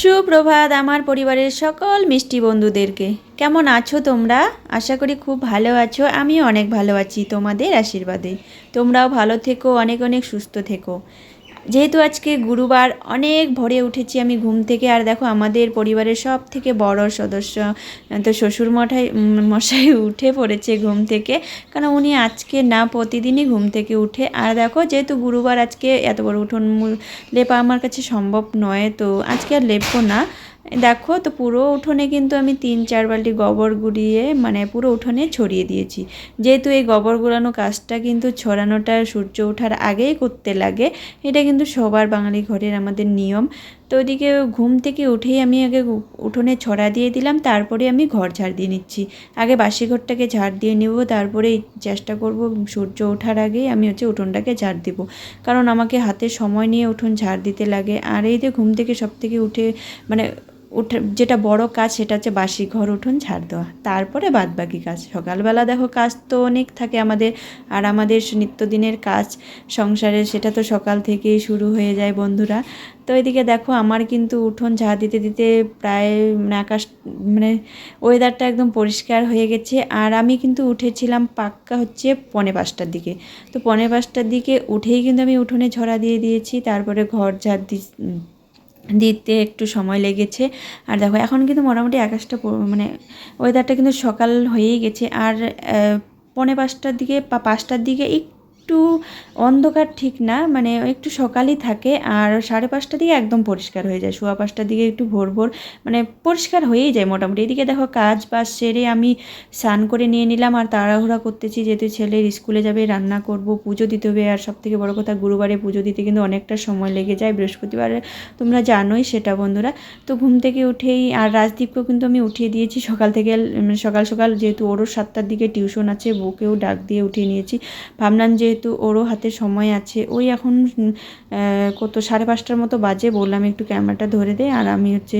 সুপ্রভাত আমার পরিবারের সকল মিষ্টি বন্ধুদেরকে। কেমন আছো তোমরা? আশা করি খুব ভালো আছো। আমি অনেক ভালো আছি তোমাদের আশীর্বাদে। তোমরাও ভালো থেকো, অনেক অনেক সুস্থ থেকো। যেহেতু আজকে গুরুবার, অনেক ভরে উঠেছি আমি ঘুম থেকে। আর দেখো, আমাদের পরিবারের সব থেকে বড় সদস্য, তো শ্বশুর মঠাই মশাই উঠে পড়েছে ঘুম থেকে। কারণ উনি আজকে না, প্রতিদিনই ঘুম থেকে উঠে। আর দেখো, যেহেতু গুরুবার আজকে এত বড় উঠোন লেপা আমার কাছে সম্ভব নয়, তো আজকে আর লেপবো না। দেখো, তো পুরো উঠোনে কিন্তু আমি তিন, চার বালটি গোবর গুড়িয়ে মানে পুরো উঠোনে ছড়িয়ে দিয়েছি। যেহেতু এই গোবর গুড়ানো কাজটা কিন্তু ছড়ানোটা সূর্য ওঠার আগেই করতে লাগে, এটা কিন্তু সবার বাঙালি ঘরের আমাদের নিয়ম। তো ওইদিকে ঘুম থেকে উঠেই আমি আগে উঠোনে ছড়া দিয়ে দিলাম, তারপরে আমি ঘর ঝাড় দিয়ে নিচ্ছি। আগে বাসি ঘরটাকে ঝাড় দিয়ে নেব, তারপরে চেষ্টা করব সূর্য ওঠার আগেই আমি হচ্ছে উঠোনটাকে ঝাড় দেব। কারণ আমাকে হাতে সময় নিয়ে উঠোন ঝাড় দিতে লাগে। আর এই যে ঘুম থেকে সব থেকে উঠে মানে উঠে, যেটা বড় কাজ সেটা হচ্ছে বাসি ঘর উঠোন ঝাড় দেওয়া। তারপরে বাদ বাকি কাজ। সকালবেলা দেখো কাজ তো অনেক থাকে আমাদের, আর আমাদের নিত্যদিনের কাজ, সংসারে সেটা তো সকাল থেকেই শুরু হয়ে যায় বন্ধুরা। তো এদিকে দেখো আমার কিন্তু উঠোন ঝাড় দিতে দিতে প্রায় মানে আকাশ মানে ওয়েদারটা একদম পরিষ্কার হয়ে গেছে। আর আমি কিন্তু উঠেছিলাম পাক্কা হচ্ছে পনে পাঁচটার দিকে। তো পনে পাঁচটার দিকে উঠেই কিন্তু আমি উঠোনে ঝরা দিয়ে দিয়েছি, তারপরে ঘর ঝাড় দি দিতে একটু সময় লেগেছে। আর দেখো, এখন কিন্তু মোটামুটি আকাশটা মানে ওয়েদারটা কিন্তু সকাল হয়েই গেছে। আর পৌনে পাঁচটার দিকে বা পাঁচটার দিকে একটু অন্ধকার ঠিক না মানে একটু সকালই থাকে আর সাড়ে পাঁচটার দিকে একদম পরিষ্কার হয়ে যায়। সোয়া পাঁচটার দিকে একটু ভোর ভোর মানে পরিষ্কার হয়েই যায় মোটামুটি। এদিকে দেখো কাজ বাজ সেরে আমি স্নান করে নিয়ে নিলাম আর তাড়াহুড়া করতেছি যেহেতু ছেলের স্কুলে যাবে, রান্না করব, পুজো দিতে হবে আর সব থেকে বড় কথা গুরুবারে পুজো দিতে কিন্তু অনেকটা সময় লেগে যায়। বৃহস্পতিবারে তোমরা জানোই সেটা বন্ধুরা। তো ঘুম থেকে উঠেই আর রাজদীপকেও কিন্তু আমি উঠিয়ে দিয়েছি। সকাল থেকে সকাল সকাল যেহেতু ওরও সাতটার দিকে টিউশন আছে, বউকেও ডাক দিয়ে উঠিয়ে নিয়েছি। ভাবলাম যেহেতু ওরও হাতে সময় আছে। ওই এখন কত সাড়ে পাঁচটার মতো বাজে, বললাম একটু ক্যামেরাটা ধরে দে আর আমি হচ্ছে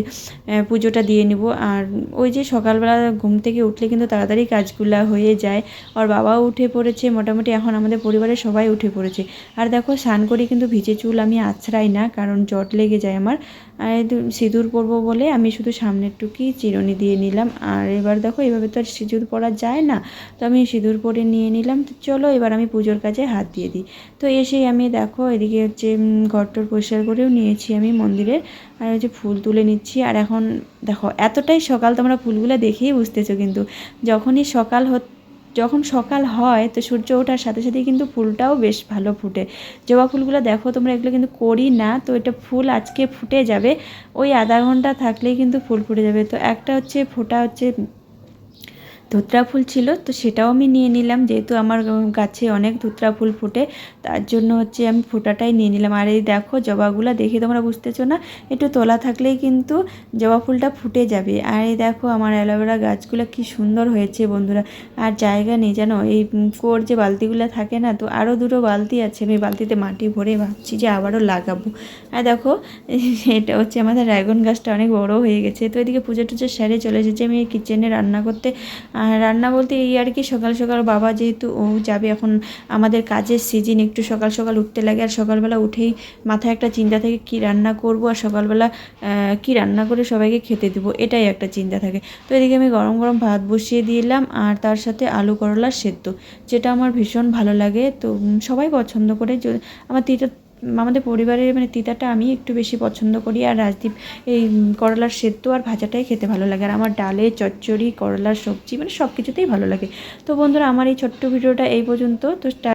পুজোটা দিয়ে নিব। আর ওই যে সকালবেলা ঘুম থেকে উঠলে কিন্তু তাড়াতাড়ি কাজগুলা হয়ে যায়। আর বাবাও উঠে পড়েছে, মোটামুটি এখন আমাদের পরিবারের সবাই উঠে পড়েছে। আর দেখো, স্নান করে কিন্তু ভিজে চুল আমি আছড়াই না, কারণ জট লেগে যায় আমার। আর সিঁদুর পরবো বলে আমি শুধু সামনের টুকি চিরুনি দিয়ে নিলাম। আর এবার দেখো, এভাবে তো আর সিঁদুর পরা যায় না। তো আমি সিঁদুর পরে নিয়ে নিলাম। তো চলো, এবার আমি পুজোর কাজে হাত দিয়ে দিই। তো এসেই আমি দেখো এদিকে হচ্ছে ঘরটর পরিষ্কার করেও নিয়েছি আমি মন্দিরের। আর হচ্ছে ফুল তুলে নিচ্ছি। আর এখন দেখো, এতটাই সকাল তোমরা ফুলগুলো দেখেই বুঝতেছো কিন্তু। যখনই সকাল হত, যখন সকাল হয় তো সূর্য ওঠার সাথে সাথে কিন্তু ফুলটাও বেশ ভালো ফুটে। জবা ফুলগুলো দেখো, তোমরা এগুলো কিন্তু করি না। তো এটা ফুল আজকে ফুটে যাবে। ওই আধা ঘণ্টা থাকলেই কিন্তু ফুল ফুটে যাবে। তো একটা হচ্ছে ফোটা হচ্ছে ধুতরা ফুল ছিল, তো সেটাও আমি নিয়ে নিলাম। যেহেতু আমার গাছে অনেক ধুতরা ফুল ফুটে, তার জন্য হচ্ছে আমি ফোটাটাই নিয়ে নিলাম। আর এই দেখো জবাগুলো, দেখে তোমরা বুঝতেছো না? একটু তোলা থাকলেই কিন্তু জবা ফুলটা ফুটে যাবে। আর এই দেখো আমার অ্যালোভেরা গাছগুলো কি সুন্দর হয়েছে বন্ধুরা। আর জায়গা নেই জানো, এই কোর যে বালতিগুলো থাকে না, তো আরও দুটো বালতি আছে। আমি বালতিতে মাটি ভরে ভাবছি যে আবারও লাগাবো। আর দেখো, এটা হচ্ছে আমাদের ড্রাগন গাছটা অনেক বড় হয়ে গেছে। তো এদিকে পুজো টুজো সেরে চলে এসেছি আমি কিচেনে রান্না করতে। আর রান্না বলতে এই আর কি, সকাল সকাল বাবা যেহেতু, ও যাবে এখন আমাদের কাজের সিজন, একটু সকাল সকাল উঠতে লাগে আর সকালবেলা উঠেই মাথায় একটা চিন্তা থাকে কি রান্না করব আর সকালবেলা কি রান্না করে সবাইকে খেতে দেবো, এটাই একটা চিন্তা থাকে। তো এদিকে আমি গরম গরম ভাত বসিয়ে দিলাম আর তার সাথে আলু করলা সেদ্ধ, যেটা আমার ভীষণ ভালো লাগে। তো সবাই পছন্দ করে আমার তিতা আমাদের পরিবারের মানে তিতাটা আমি একটু বেশি পছন্দ করি আর রাজদীপ, এই করলার সেদ্ধ আর ভাজাটাই খেতে ভালো লাগে। আর আমার ডালে চচ্চড়ি, করলার সবজি মানে সব কিছুতেই ভালো লাগে। তো বন্ধুরা, আমার এই ছোট্ট ভিডিওটা এই পর্যন্ত। তো